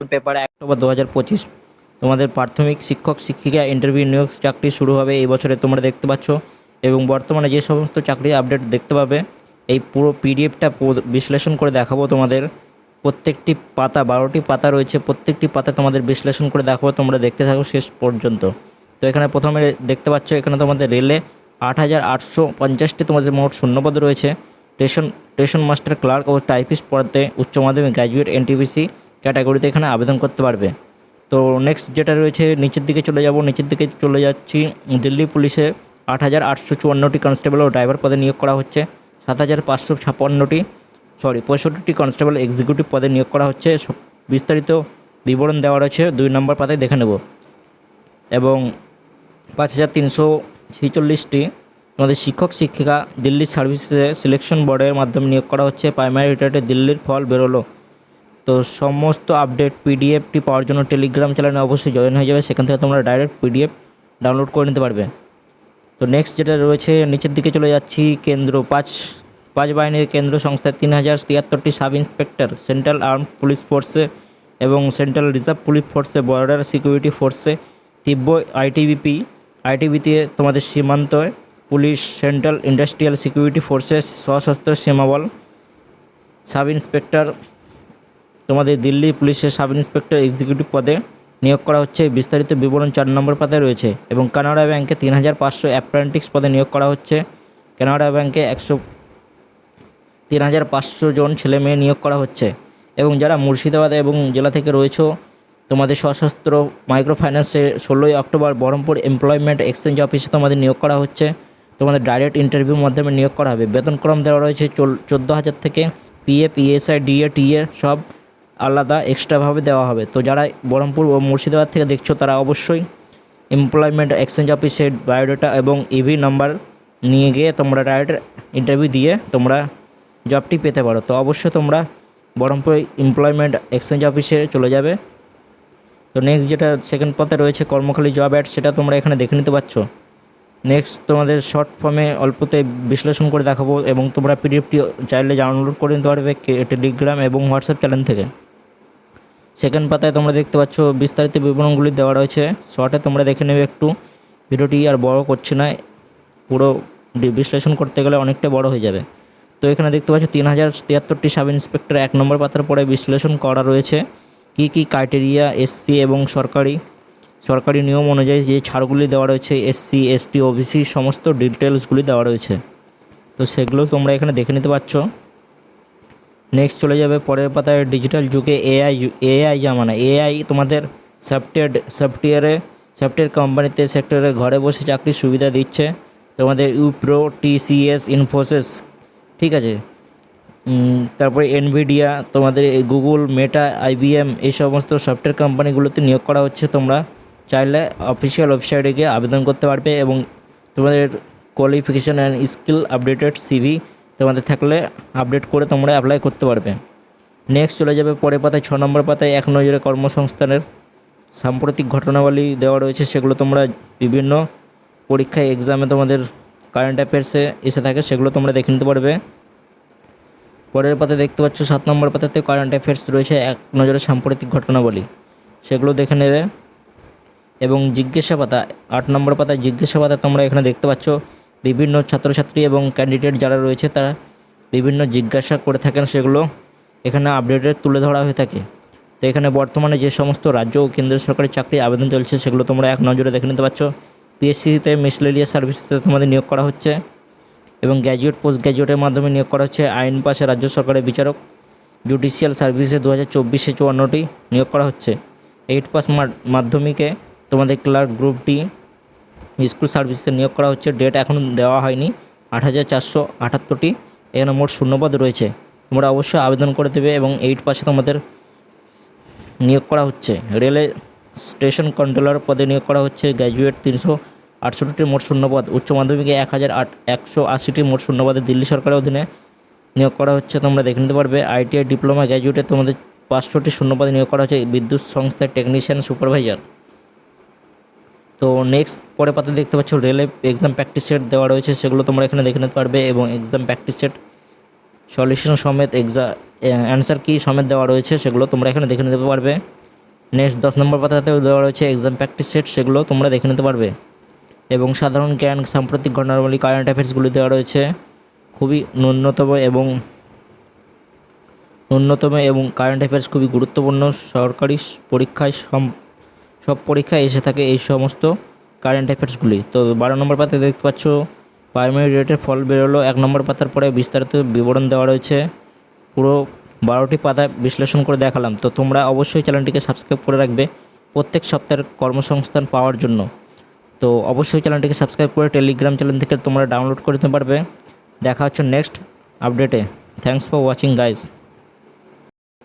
Paper October দু হাজার পঁচিশ। তোমাদের প্রাথমিক শিক্ষক, শিক্ষিকা ইন্টারভিউ নিয়োগ চাকরি শুরু হবে এই বছরে তোমরা দেখতে পাচ্ছ। এবং বর্তমানে যে সমস্ত চাকরি আপডেট দেখতে পাবে, এই পুরো পিডিএফটা বিশ্লেষণ করে দেখাবো তোমাদের। প্রত্যেকটি পাতা, বারোটি পাতা রয়েছে, প্রত্যেকটি পাতা তোমাদের বিশ্লেষণ করে দেখাবো, তোমরা দেখতে থাকো শেষ পর্যন্ত। তো এখানে প্রথমে দেখতে পাচ্ছ, এখানে তোমাদের রেলে আট হাজার আটশো পঞ্চাশটি তোমাদের মোট শূন্যপদ রয়েছে। স্টেশন স্টেশন মাস্টার ক্লার্ক ও টাইপিস্ট পদে উচ্চ মাধ্যমিক গ্র্যাজুয়েট এনটিপিসি ক্যাটাগরিতে এখানে আবেদন করতে পারবে। তো নেক্সট যেটা রয়েছে, নিচের দিকে চলে যাব। নিচের দিকে চলে যাচ্ছি। দিল্লি পুলিশে আট হাজার আটশো চুয়ান্নটি কনস্টেবল ও ড্রাইভার পদে নিয়োগ করা হচ্ছে। সাত হাজার পাঁচশো ছাপ্পান্নটি সরি পঁয়ষট্টিটি কনস্টেবল এক্সিকিউটিভ পদে নিয়োগ করা হচ্ছে। বিস্তারিত বিবরণ দেওয়া রয়েছে। দুই নম্বর পাতায় দেখে নেব। এবং পাঁচ হাজার তিনশো ছেচল্লিশটি আমাদের শিক্ষক, শিক্ষিকা দিল্লির সার্ভিসে সিলেকশন বোর্ডের মাধ্যমে নিয়োগ করা হচ্ছে। প্রাইমারি রিটার্টে দিল্লির ফল বেরোলো। তো সমস্ত আপডেট পিডিএফটি পাওয়ার জন্য টেলিগ্রাম চ্যানেলে অবশ্যই জয়েন হয়ে যাবে। সেখান থেকে তোমরা ডাইরেক্ট পিডিএফ ডাউনলোড করে নিতে পারবে। তো নেক্সট যেটা রয়েছে, নিচের দিকে চলে যাচ্ছি, কেন্দ্র পাঁচ। পাঁচ বাহিনীর কেন্দ্র সংস্থায় তিন হাজার তিয়াত্তরটি sub inspector, central arm police ফোর্সে এবং সেন্ট্রাল রিজার্ভ পুলিশ ফোর্সে, বর্ডার সিকিউরিটি ফোর্সে, তিব্বত আইটিবিপি। আইটিবিতে তোমাদের সীমান্ত police, central industrial security forces সশস্ত্র সীমাবল। সাব ইন্সপেক্টর তোমাদের দিল্লি পুলিশের সাব ইন্সপেক্টর এক্সিকিউটিভ পদে নিয়োগ করা হচ্ছে। বিস্তারিত বিবরণ চার নম্বর পাতায় রয়েছে এবং কানাডা ব্যাংকে তিন হাজার পাঁচশো অ্যাপ্রেন্টিক্স পদে নিয়োগ করা হচ্ছে। কানাডা ব্যাংকে একশো তিন হাজার পাঁচশো জন ছেলে মেয়ে নিয়োগ করা হচ্ছে এবং যারা মুর্শিদাবাদ এবং জেলা থেকে রয়েছে, তোমাদের সশস্ত্র মাইক্রো ফাইন্যান্সে ষোলোই অক্টোবর বহরমপুর এমপ্লয়মেন্ট এক্সচেঞ্জ অফিসে তোমাদের নিয়োগ করা হচ্ছে। তোমাদের ডাইরেক্ট ইন্টারভিউর মাধ্যমে নিয়োগ করা হবে। বেতনক্রম দেওয়া রয়েছে চোদ্দ হাজার থেকে পিএফ ইএসআই ডিএ, টিএ সব আলাদা এক্সট্রাভাবে দেওয়া হবে। তো যারা বহরমপুর ও মুর্শিদাবাদ থেকে দেখছ, তারা অবশ্যই এমপ্লয়মেন্ট এক্সচেঞ্জ অফিসের বায়োডাটা এবং ইভি নাম্বার নিয়ে গিয়ে তোমরা ডাইরেক্ট ইন্টারভিউ দিয়ে তোমরা জবটি পেতে পারো। তো অবশ্যই তোমরা বহরমপুর এমপ্লয়মেন্ট এক্সচেঞ্জ অফিসে চলে যাবে। তো নেক্সট যেটা সেকেন্ড পথে রয়েছে কর্মখালী জব অ্যাড সেটা তোমরা এখানে দেখে নিতে পারছ। নেক্সট তোমাদের শর্ট ফর্মে অল্পতে বিশ্লেষণ করে দেখাবো এবং তোমরা পিডিএফটি চাইলে ডাউনলোড করে নিতে পারবে টেলিগ্রাম এবং হোয়াটসঅ্যাপ চ্যানেল থেকে। সেকেন্ড পাতায় তোমরা দেখতে পাচ্ছ বিস্তারিত বিবরণগুলি দেওয়া রয়েছে। শর্টে তোমরা দেখে নেবে একটু। ভিডিওটি আর বড় করছি না। পুরো বিশ্লেষণ করতে গেলে অনেকটা বড় হয়ে যাবে। তো এখানে দেখতে পাচ্ছ তিন হাজার তিয়াত্তরটি সাব ইন্সপেক্টর এক নম্বর পাতার পরে বিশ্লেষণ করা রয়েছে। কী কী ক্রাইটেরিয়া এসসি এবং সরকারি সরকারি নিয়ম অনুযায়ী যে ছাড়গুলি দেওয়া রয়েছে এসসি এসটি ওবিসি সমস্ত ডিটেলসগুলি দেওয়া রয়েছে। তো সেগুলো তোমরা এখানে দেখে নিতে পারছ। নেক্সট চলে যাবে পরের পাতায় ডিজিটাল যুগে এআই এআই জামানা এআই তোমাদের সফটওয়্যার সফটওয়্যারে সফটওয়্যার কোম্পানিতে সেক্টরে ঘরে বসে চাকরির সুবিধা দিচ্ছে। তোমাদের ইউপ্রো টিসিএস ইনফোসিস ঠিক আছে? তারপরে এনভিডিয়া তোমাদের গুগল মেটা আইবিএম এই সমস্ত সফটওয়্যার কোম্পানিগুলোতে নিয়োগ করা হচ্ছে। তোমরা চাইলে অফিসিয়াল ওয়েবসাইটে গিয়ে আবেদন করতে পারবে এবং তোমাদের qualification and skill updated CV তোমাদের থাকলে আপডেট করে তোমরা অ্যাপ্লাই করতে পারবে। নেক্সট চলে যাবে পরের পাতায়, ছ নম্বর পাতায় এক নজরে কর্মসংস্থানের সাম্প্রতিক ঘটনাবলী দেওয়া রয়েছে, সেগুলো তোমরা বিভিন্ন পরীক্ষায় এক্সামে তোমাদের কারেন্ট অ্যাফেয়ার্সে এসে থাকে, সেগুলো তোমরা দেখে নিতে পারবে। পরের পাতে দেখতে পাচ্ছ, সাত নম্বর পাতাতে কারেন্ট অ্যাফেয়ার্স রয়েছে, এক নজরে সাম্প্রতিক ঘটনাবলী, সেগুলো দেখে নেবে। এবং জিজ্ঞাসা পাতা আট নম্বর পাতায় জিজ্ঞাসা পাতা তোমরা এখানে দেখতে পাচ্ছ বিভিন্ন ছাত্রছাত্রী এবং ক্যান্ডিডেট যারা রয়েছে, তারা বিভিন্ন জিজ্ঞাসা করে থাকেন সেগুলো এখানে আপডেটে তুলে ধরা হয়ে থাকে। তো এখানে বর্তমানে যে সমস্ত রাজ্য ও কেন্দ্র সরকারি চাকরি আবেদন চলছে, সেগুলো তোমরা এক নজরে দেখে নিতে পারছ। পিএসসিতে মিসলেলিয়াস সার্ভিসেতে তোমাদের নিয়োগ করা হচ্ছে এবং গ্র্যাজুয়েট পোস্ট গ্র্যাজুয়েটের মাধ্যমে নিয়োগ করা হচ্ছে। আইন পাশে রাজ্য সরকারের বিচারক। জুডিশিয়াল সার্ভিসে দু হাজার চব্বিশে চুয়ান্নটি নিয়োগ করা হচ্ছে। এইট পাস মাধ্যমিকে তোমাদের ক্লার্ক গ্রুপ ডি স্কুল সার্ভিসে নিয়োগ করা হচ্ছে। ডেট এখন দেওয়া হয়নি। আট হাজার চারশো আটাত্তরটি। এখানে মোট শূন্যপদ রয়েছে। তোমরা অবশ্যই আবেদন করে দেবে এবং এইট পাশে তোমাদের নিয়োগ করা হচ্ছে। রেলে স্টেশন কন্ট্রোলার পদে নিয়োগ করা হচ্ছে। গ্র্যাজুয়েট তিনশো আটষট্টি মোট শূন্যপদ। উচ্চ মাধ্যমিকে এক হাজার আট একশো আশিটি মোট শূন্যপদে দিল্লি সরকারের অধীনে নিয়োগ করা হচ্ছে। তোমরা দেখে নিতে পারবে, আইটিআই, ডিপ্লোমা, গ্র্যাজুয়েটে তোমাদের পাঁচশোটি শূন্যপদে নিয়োগ করা হচ্ছে। বিদ্যুৎ সংস্থার টেকনিশিয়ান সুপারভাইজার। তো নেক্সট পরে পাতা দেখতে পাচ্ছ রেলে এক্সাম প্র্যাকটিস সেট দেওয়া রয়েছে, সেগুলো তোমরা এখানে দেখে নিতে পারবে এবং এক্সাম প্র্যাকটিস সেট সলিউশন সমেত এক্সাম অ্যান্সার কি সমেত দেওয়া রয়েছে, সেগুলো তোমরা এখানে দেখে নিতে পারবে। নেক্সট দশ নম্বর পাতাতেও দেওয়া রয়েছে এক্সাম প্র্যাকটিস সেট সেগুলো তোমরা দেখে নিতে পারবে। এবং সাধারণ জ্ঞান, সাম্প্রতিক ঘটনাবলী কারেন্ট অ্যাফেয়ার্সগুলি দেওয়া রয়েছে। খুবই ন্যূনতম এবং ন্যূনতম এবং কারেন্ট অ্যাফেয়ার্স খুবই গুরুত্বপূর্ণ। সরকারি পরীক্ষায় সব পরীক্ষায় এসে থাকে এই সমস্ত কারেন্ট অ্যাফেয়ার্সগুলি তো বারো নম্বর পাতায় দেখতে পাচ্ছ প্রাইমারি রেটের ফল বেরোলো এক নম্বর পাতার পরে বিস্তারিত বিবরণ দেওয়া রয়েছে। পুরো বারোটি পাতা বিশ্লেষণ করে দেখালাম। তো তোমরা অবশ্যই চ্যানেলটিকে সাবস্ক্রাইব করে রাখবে প্রত্যেক সপ্তাহের কর্মসংস্থান পাওয়ার জন্য। তো অবশ্যই চ্যানেলটিকে সাবস্ক্রাইব করে টেলিগ্রাম চ্যানেল থেকে তোমরা ডাউনলোড করে নিতে পারবে। দেখা হচ্ছে নেক্সট আপডেটে থ্যাংকস ফর ওয়াচিং গাইস